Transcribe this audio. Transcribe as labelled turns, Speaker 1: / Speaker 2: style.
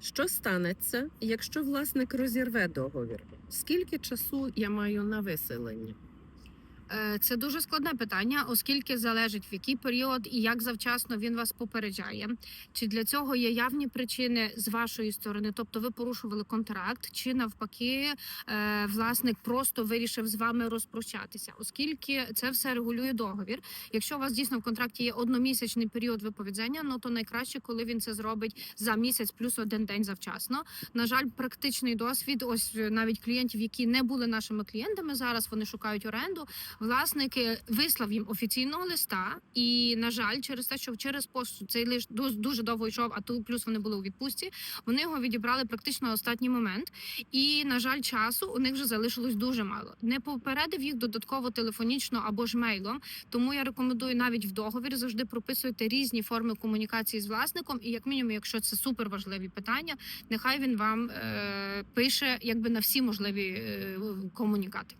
Speaker 1: Що станеться, якщо власник розірве договір? Скільки часу я маю на виселення?
Speaker 2: Е, Це дуже складне питання, оскільки залежить в який період і як завчасно він вас попереджає. Чи для цього є явні причини з вашої сторони, тобто ви порушували контракт, чи навпаки, е, власник просто вирішив з вами розпрощатися, оскільки це все регулює договір. Якщо у вас дійсно в контракті є одномісячний період виповідання, ну то найкраще, коли він це зробить за місяць плюс один день завчасно. На жаль, практичний досвід, ось е, навіть клієнтів, які не були нашими клієнтами, зараз вони шукають оренду. Власник е, вислав їм офіційного листа, і на жаль, через те, що через пошту цей лист дуже, довго йшов, а тут плюс вони були у відпустці. Вони його відібрали практично останній момент. І на жаль, часу у них вже залишилось дуже мало. Не попередив їх додатково телефонічно або ж мейлом. Тому я рекомендую навіть в договір завжди прописуйте різні форми комунікації з власником. І як мінімум, якщо це супер важливі питання, нехай він вам е, пише якби на всі можливі е, комунікати.